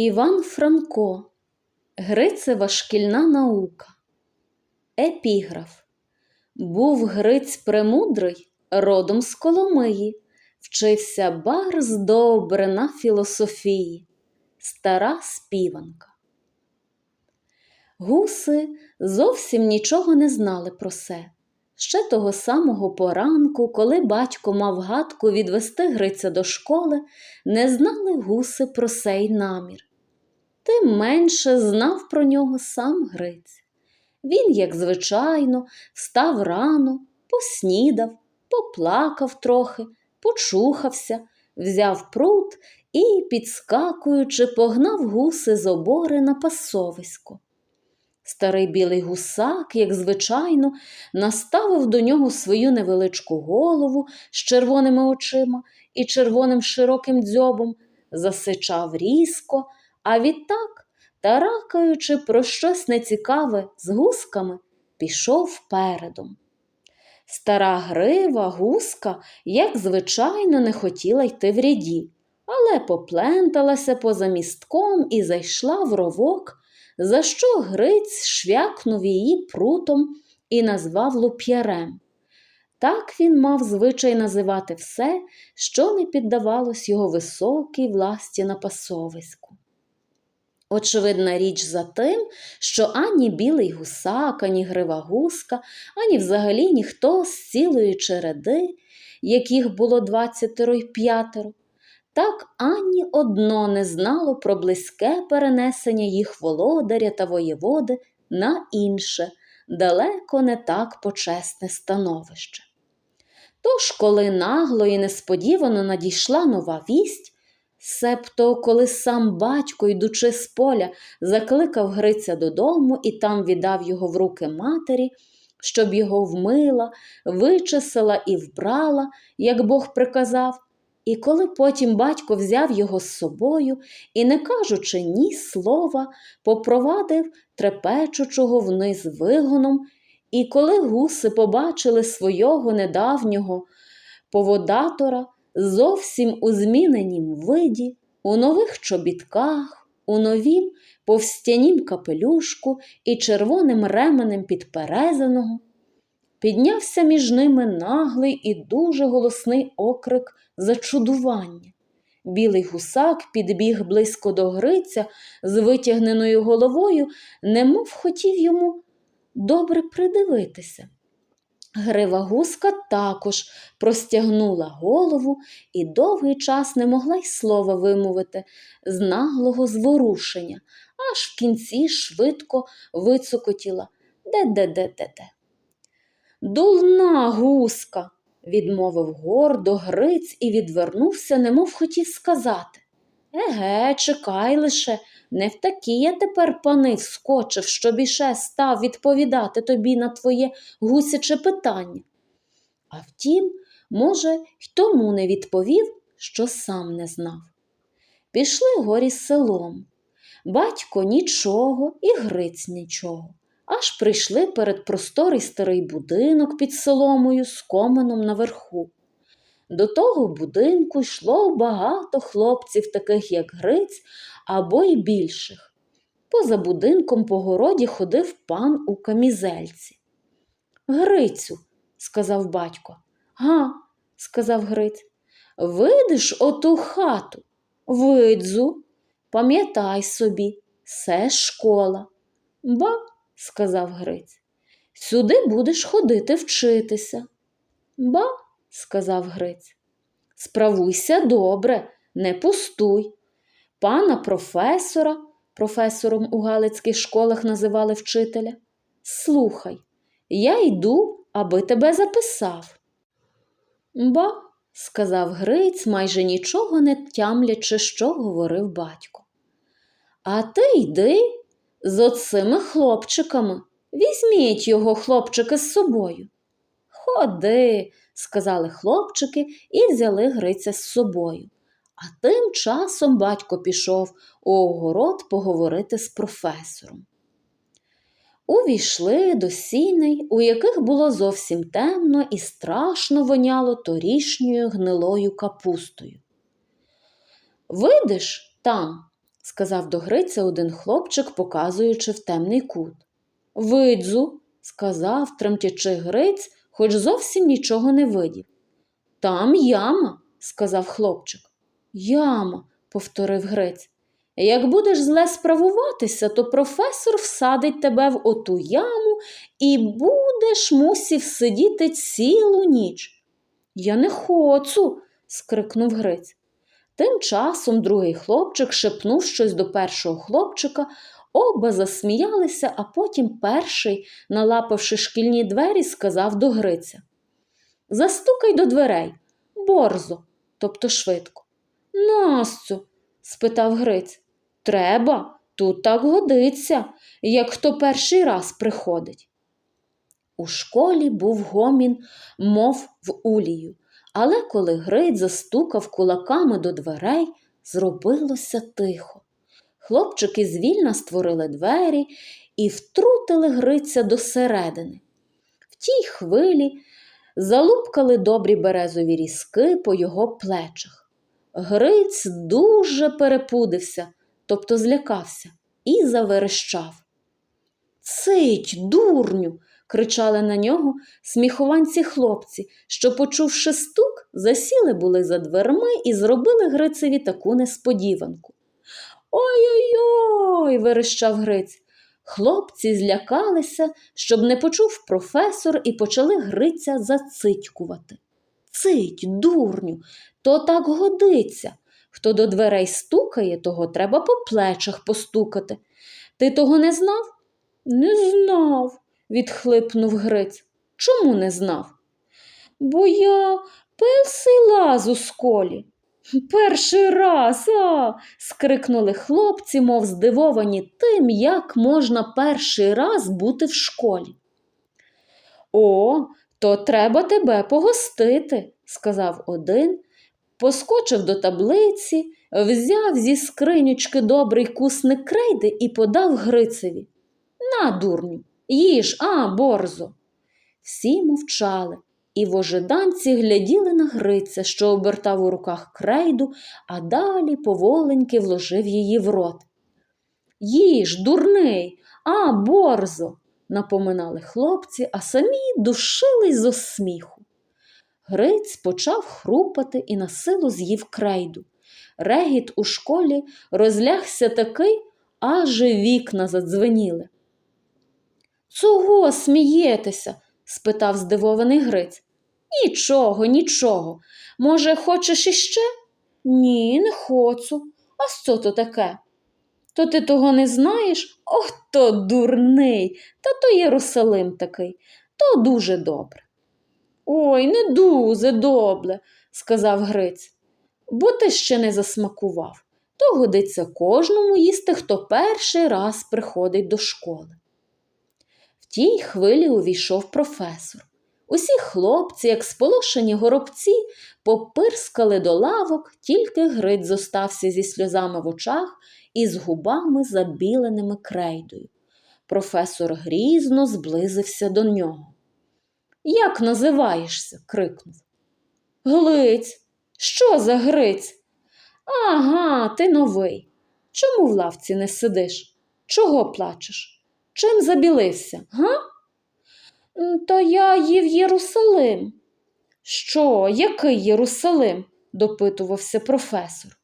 Іван Франко Грицева шкільна наука. Епіграф Був Гриць премудрий, родом з Коломиї, вчився барз добре на філософії. Стара співанка. Гуси зовсім нічого не знали про це. Ще того самого поранку, коли батько мав гадку відвести Гриця до школи, не знали гуси про сей намір. Тим менше знав про нього сам Гриць. Він, як звичайно, встав рано, поснідав, поплакав трохи, почухався, взяв прут і, підскакуючи, погнав гуси з обори на пасовисько. Старий білий гусак, як звичайно, наставив до нього свою невеличку голову з червоними очима і червоним широким дзьобом, засичав різко, а відтак, таракаючи про щось нецікаве з гусками, пішов передом. Стара грива гуска, як звичайно, не хотіла йти в ряді, але попленталася поза містком і зайшла в ровок, за що Гриць швякнув її прутом і назвав луп'ярем. Так він мав звичай називати все, що не піддавалось його високій власті на пасовиську. Очевидна річ за тим, що ані білий гусак, ані грива гуска, ані взагалі ніхто з цілої череди, яких було двадцятеро й п'ятеро, так ані одно не знало про близьке перенесення їх володаря та воєводи на інше, далеко не так почесне становище. Тож, коли нагло і несподівано надійшла нова вість, Себто, коли сам батько, йдучи з поля, закликав Гриця додому і там віддав його в руки матері, щоб його вмила, вичесала і вбрала, як Бог приказав, і коли потім батько взяв його з собою і, не кажучи ні слова, попровадив трепечучого вниз вигоном, і коли гуси побачили свого недавнього поводатора, зовсім у зміненім виді, у нових чобітках, у новім повстянім капелюшку і червоним ременем підперезаного. Піднявся між ними наглий і дуже голосний окрик зачудування. Білий гусак підбіг близько до Гриця з витягненою головою, немов хотів йому добре придивитися. Грива гуска також простягнула голову і довгий час не могла й слова вимовити з наглого зворушення, аж в кінці швидко вицокотіла де-де-де-де-де. Дулна гуска, відмовив гордо Гриць і відвернувся, немов хотів сказати. Еге, чекай лише, не в такі я тепер пани вскочив, щоб іще став відповідати тобі на твоє гусяче питання. А втім, може, й тому не відповів, що сам не знав. Пішли горі селом. Батько нічого і Гриць нічого. Аж прийшли перед просторий старий будинок під соломою з коменом наверху. До того будинку йшло багато хлопців, таких як Гриць, або й більших. Поза будинком по городі ходив пан у камізельці. Грицю, сказав батько. Га, сказав Гриць, видиш оту хату? Видзу, пам'ятай собі, це школа. Ба, сказав Гриць, сюди будеш ходити вчитися. Ба, сказав Гриць, справуйся добре, не пустуй. Пана професора, професором у галицьких школах називали вчителя. Слухай, я йду, аби тебе записав. Ба, сказав Гриць, майже нічого не тямлячи, що говорив батько. А ти йди з оцими хлопчиками. Візьміть його, хлопчики, з собою. Ходи, сказали хлопчики і взяли Гриця з собою. А тим часом батько пішов у огород поговорити з професором. Увійшли до сіней, у яких було зовсім темно і страшно воняло торішньою гнилою капустою. Видиш там, сказав до Гриця один хлопчик, показуючи в темний кут. Видзу, сказав, тремтячи Гриць, хоч зовсім нічого не видів. Там яма, сказав хлопчик. Яма, повторив Гриць. Як будеш зле справуватися, то професор всадить тебе в оту яму і будеш мусів сидіти цілу ніч. Я не хочу, скрикнув Гриць. Тим часом другий хлопчик шепнув щось до першого хлопчика, оба засміялися, а потім перший, налапавши шкільні двері, сказав до Гриця Застукай до дверей, борзо, тобто швидко. Настю? спитав Гриць. Треба, тут так годиться, як хто перший раз приходить. У школі був гомін, мов в улію, але коли Гриць застукав кулаками до дверей, зробилося тихо. Хлопчики звільно створили двері і втрутили Гриця досередини. В тій хвилі залупкали добрі березові різки по його плечах. Гриць дуже перепудився, тобто злякався, і заверещав. Цить, дурню. кричали на нього сміхованці хлопці, що, почувши стук, засіли були за дверми і зробили Грицеві таку несподіванку. Ой-ой-ой, верещав Гриць. Хлопці злякалися, щоб не почув професор, і почали Гриця зацитькувати. Цить, дурню, то так годиться. Хто до дверей стукає, того треба по плечах постукати. Ти того не знав? Не знав, відхлипнув Гриць. Чому не знав? Бо я перший лаз у сколі. Перший раз, а. скрикнули хлопці, мов здивовані тим, як можна перший раз бути в школі. О, то треба тебе погостити, сказав один, поскочив до таблиці, взяв зі скринючки добрий кусник крейди і подав Грицеві. На, дурню, їж, а, борзо. Всі мовчали, і в ожиданці гляділи на Гриця, що обертав у руках крейду, а далі поволеньки вложив її в рот. Їж, дурний, а, борзо, напоминали хлопці, а самі душились зо сміху. Гриць почав хрупати і на силу з'їв крейду. Регіт у школі розлягся такий, аж вікна задзвеніли. Чого смієтеся? Спитав здивований Гриць. Нічого, нічого. Може, хочеш іще? Ні, не хочу. А що то таке? То ти того не знаєш? Ох, то дурний, та то Єрусалим такий, то дуже добре. Ой, не дуже добре, сказав Гриць, бо ти ще не засмакував. То годиться кожному їсти, хто перший раз приходить до школи. Тій хвилі увійшов професор. Усі хлопці, як сполошені горобці, попирскали до лавок, тільки Гриць зостався зі сльозами в очах і з губами забіленими крейдою. Професор грізно зблизився до нього. Як називаєшся? крикнув. Глиць. Що за Гриць? Ага, ти новий. Чому в лавці не сидиш? Чого плачеш? Чим забілився, га? То я їв Єрусалим. Що, який Єрусалим? допитувався професор.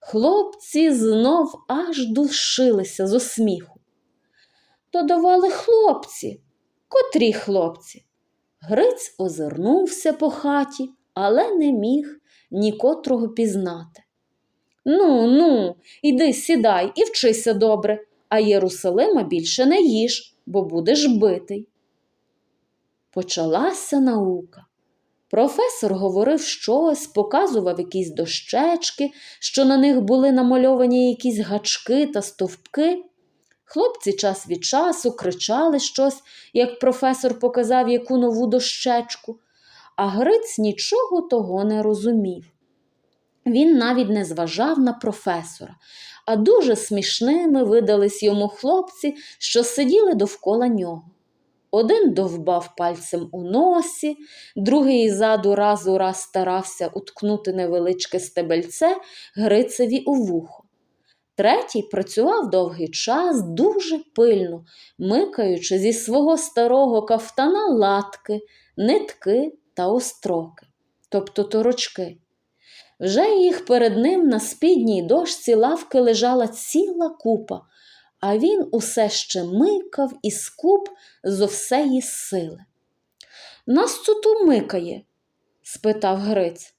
Хлопці знов аж душилися з сміху. То давали хлопці. Котрі хлопці? Гриць озирнувся по хаті, але не міг нікотрого пізнати. Ну, ну, іди сідай і вчися добре, а Єрусалима більше не їж, бо будеш битий. Почалася наука. Професор говорив щось, показував якісь дощечки, що на них були намальовані якісь гачки та стовпки. Хлопці час від часу кричали щось, як професор показав яку нову дощечку, а Гриць нічого того не розумів. Він навіть не зважав на професора, а дуже смішними видались йому хлопці, що сиділи довкола нього. Один довбав пальцем у носі, другий ззаду раз у раз старався уткнути невеличке стебельце Грицеві у вухо. Третій працював довгий час дуже пильно, микаючи зі свого старого кафтана латки, нитки та остроки, тобто торочки. Вже їх перед ним на спідній дошці лавки лежала ціла купа, а він усе ще микав і скуп зо всеї сили. Нас це ту микає? спитав Гриць.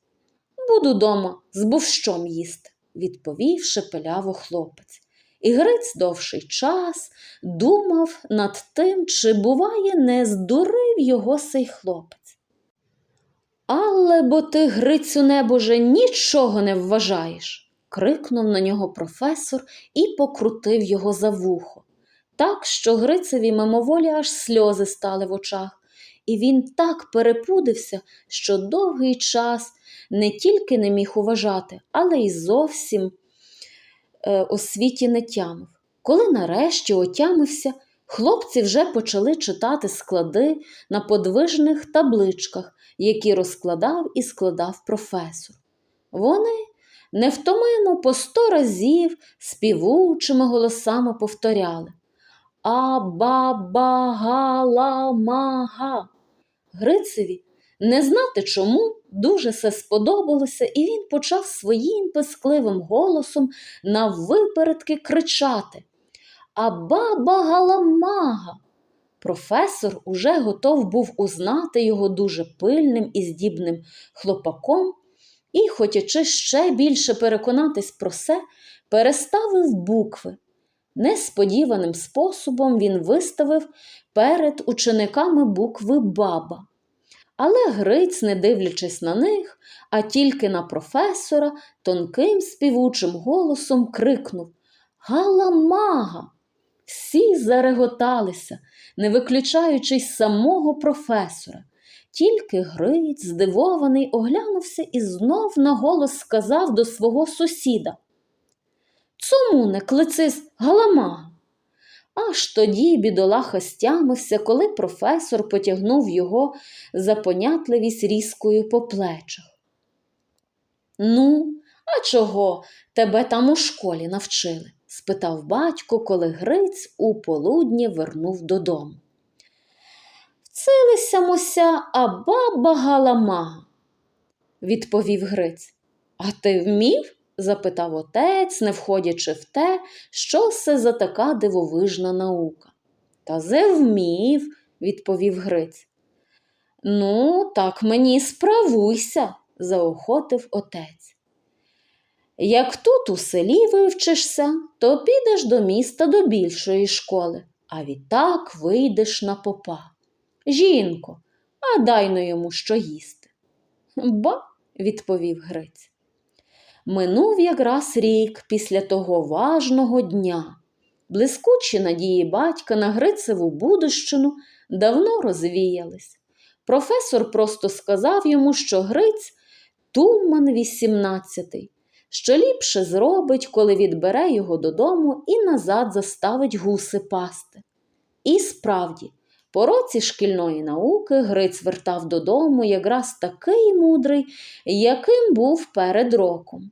Буду дома з бувщом їсти, відповів шепеляво хлопець. І Гриць довший час думав над тим, чи, буває, не здурив його сей хлопець. Але бо ти, Грицю небоже, нічого не вважаєш, крикнув на нього професор і покрутив його за вухо, так, що Грицеві мимоволі аж сльози стали в очах, і він так перепудився, що довгий час не тільки не міг уважати, але й зовсім е, у світі не тямив. Коли нарешті отямився, хлопці вже почали читати склади на подвижних табличках, які розкладав і складав професор. Вони невтомимо по сто разів співучими голосами повторяли А-ба-ба-га-ла-ма-га. Грицеві не знати чому дуже се сподобалося, і він почав своїм пискливим голосом наввипередки кричати А-ба-ба-га-ла-мага. Професор уже готов був узнати його дуже пильним і здібним хлопаком, і, хотячи ще більше переконатись про це, переставив букви. Несподіваним способом він виставив перед учениками букви баба. Але Гриць, не дивлячись на них, а тільки на професора, тонким співучим голосом крикнув Галамага! Всі зареготалися, не виключаючи й самого професора. Тільки Гриць, здивований, оглянувся і знов на голос сказав до свого сусіда Цому не клицис галамага? Аж тоді бідолаха стямився, коли професор потягнув його за понятливість різкою по плечах. Ну, а чого тебе там у школі навчили? Спитав батько, коли Гриць у полудні вернув додому. Вцилися а баба галамага, відповів Гриць. А ти вмів? запитав отець, не входячи в те, що це за така дивовижна наука. Та зе вмів, відповів Гриць. Ну, так мені справуйся, заохотив отець. Як тут у селі вивчишся, то підеш до міста до більшої школи, а відтак вийдеш на попа. Жінко, а дай но йому що їсти. Ба, відповів Гриць. Минув якраз рік після того важного дня. Блискучі надії батька на Грицеву будущину давно розвіялись. Професор просто сказав йому, що Гриць туман вісімнадцятий, що ліпше зробить, коли відбере його додому і назад заставить гуси пасти. І справді, по році шкільної науки Гриць вертав додому якраз такий мудрий, яким був перед роком.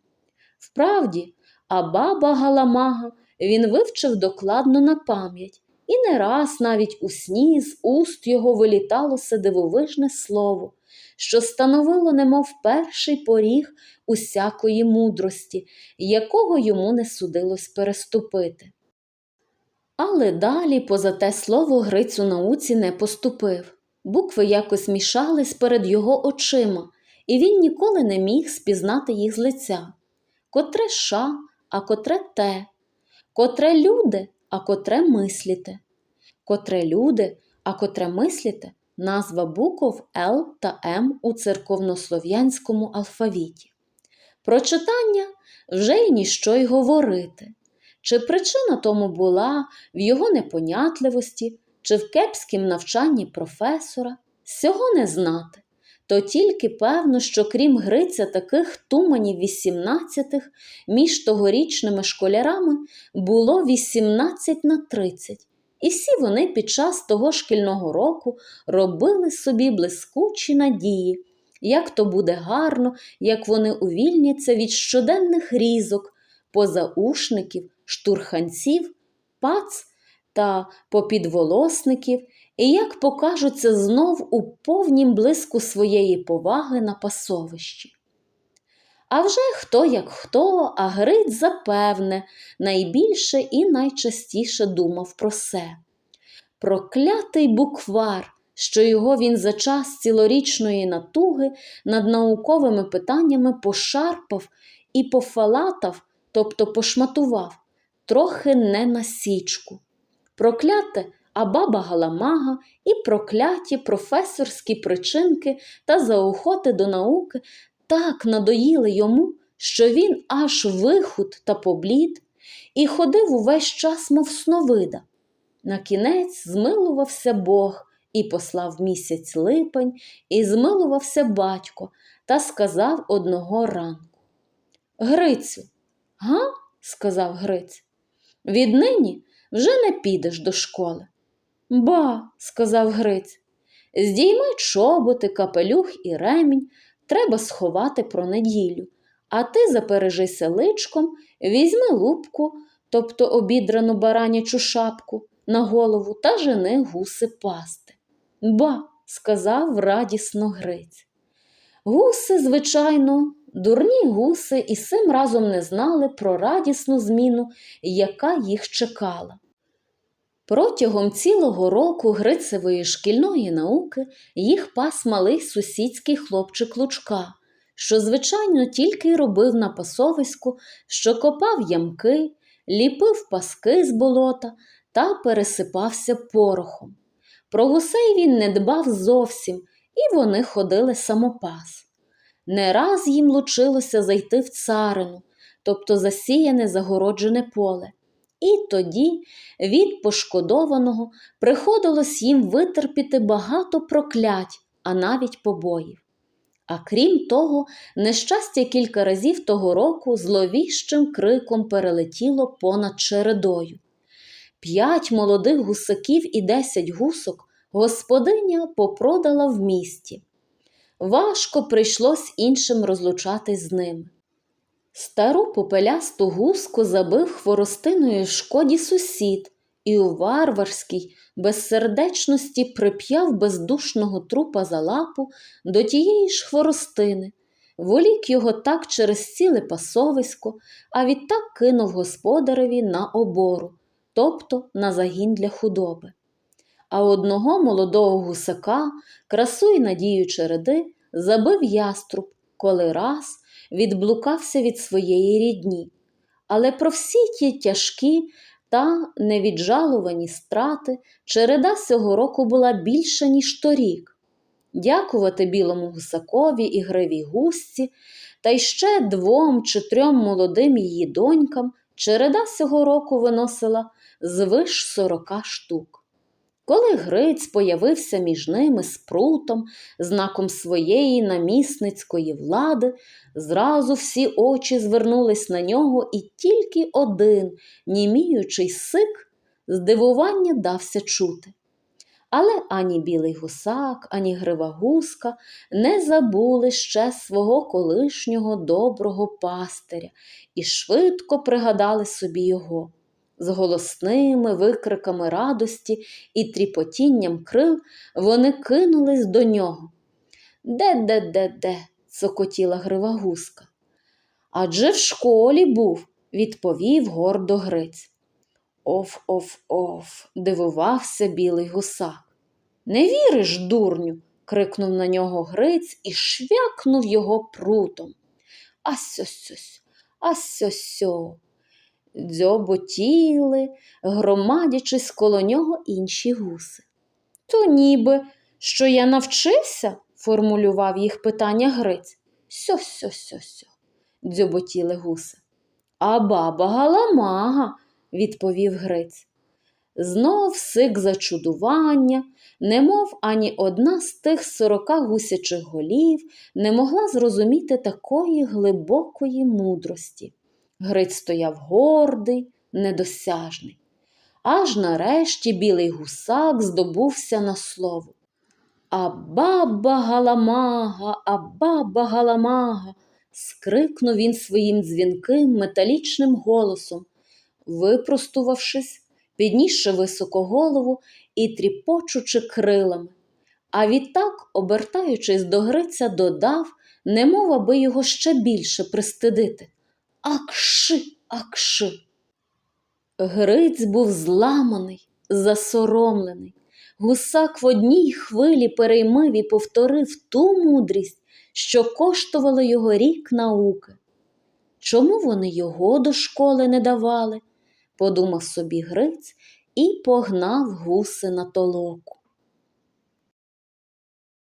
Вправді, а баба Галамага він вивчив докладно на пам'ять, і не раз навіть у сні з уст його вилітало се дивовижне слово, що становило, немов перший поріг усякої мудрості, якого йому не судилось переступити. Але далі поза те слово Гриць у науці не поступив. Букви якось мішались перед його очима, і він ніколи не міг спізнати їх з лиця. Котре ша, а котре те, котре люди, а котре мисліте, котре люди, а котре мисліте назва букв Л та М у церковнослов'янському алфавіті. Про читання вже й ніщо й говорити. Чи причина тому була в його непонятливості, чи в кепськім навчанні професора, сього не знати. То тільки певно, що крім Гриця таких туманів вісімнадцятих між тогорічними школярами було 18 на 30, і всі вони під час того шкільного року робили собі блискучі надії, як то буде гарно, як вони увільняться від щоденних різок, позаушників, штурханців, пац та попідволосників, і як покажуться знов у повнім блиску своєї поваги на пасовищі. А вже хто як хто, а Гриць, запевне, найбільше і найчастіше думав про се. Проклятий буквар, що його він за час цілорічної натуги над науковими питаннями пошарпав і пофалатав, тобто пошматував, трохи не на січку. Прокляте Абаба Галамага і прокляті професорські причинки та заохоти до науки так надоїли йому, що він аж вихуд та поблід і ходив увесь час, мов сновида. На кінець змилувався Бог і послав місяць липень, і змилувався батько та сказав одного ранку. Грицю, га? сказав Гриць. Віднині вже не підеш до школи. Ба, сказав Гриць, здійми чоботи, капелюх і ремінь, треба сховати про неділю, а ти запережися личком, візьми лупку, тобто обідрану баранячу шапку, на голову та жени гуси пасти. Ба, сказав радісно Гриць. Гуси, звичайно, дурні гуси і сим разом не знали про радісну зміну, яка їх чекала. Протягом цілого року Грицевої шкільної науки їх пас малий сусідський хлопчик Лучка, що, звичайно, тільки й робив на пасовиську, що копав ямки, ліпив паски з болота та пересипався порохом. Про гусей він не дбав зовсім, і вони ходили самопас. Не раз їм лучилося зайти в царину, тобто засіяне загороджене поле. І тоді від пошкодованого приходилось їм витерпіти багато проклять, а навіть побоїв. А крім того, нещастя кілька разів того року зловіщим криком перелетіло понад чередою. П'ять молодих гусаків і десять гусок господиня попродала в місті. Важко прийшлось іншим розлучатись з ними. Стару попелясту гуску забив хворостиною шкоді сусід і у варварській безсердечності прип'яв бездушного трупа за лапу до тієї ж хворостини, волік його так через ціле пасовисько, а відтак кинув господареві на обору, тобто на загін для худоби. А одного молодого гусака, красу й надію череди, забив яструб, коли раз відблукався від своєї рідні. Але про всі ті тяжкі та невіджалувані страти череда цього року була більша, ніж торік. Дякувати білому гусакові і гривій гусці, та й ще двом чи трьом молодим її донькам череда цього року виносила звиш сорока штук. Коли Гриць появився між ними з прутом, знаком своєї намісницької влади, зразу всі очі звернулись на нього, і тільки один, німіючий сик, здивування дався чути. Але ані білий гусак, ані грива гуска не забули ще свого колишнього доброго пастиря і швидко пригадали собі його. З голосними викриками радості і тріпотінням крил вони кинулись до нього. Де, де, де, де? цокотіла грива гуска. Адже в школі був, відповів гордо Гриць. Оф, оф, оф, дивувався білий гусак. Не віриш, дурню? крикнув на нього Гриць і швякнув його прутом. А сьо сьо а сьо сьо дзьоботіли, громадячись коло нього інші гуси. То ніби, що я навчився, формулював їх питання Гриць. Сьо сьо сьо сьо дзьоботіли гуси. А баба галамага, відповів Гриць. Знов сик зачудування, немов ані одна з тих сорока гусячих голів не могла зрозуміти такої глибокої мудрості. Гриць стояв гордий, недосяжний. Аж нарешті білий гусак здобувся на слово. А баба галамага, а баба галамага. скрикнув він своїм дзвінким металічним голосом. випростувавшись, піднісши високо голову і тріпочучи крилами. А відтак, обертаючись до Гриця, додав, немов аби його ще більше пристидити. Акши, акши. Гриць був зламаний, засоромлений. Гусак в одній хвилі переймив і повторив ту мудрість, що коштувала його рік науки. Чому вони його до школи не давали? подумав собі Гриць і погнав гуси на толоку.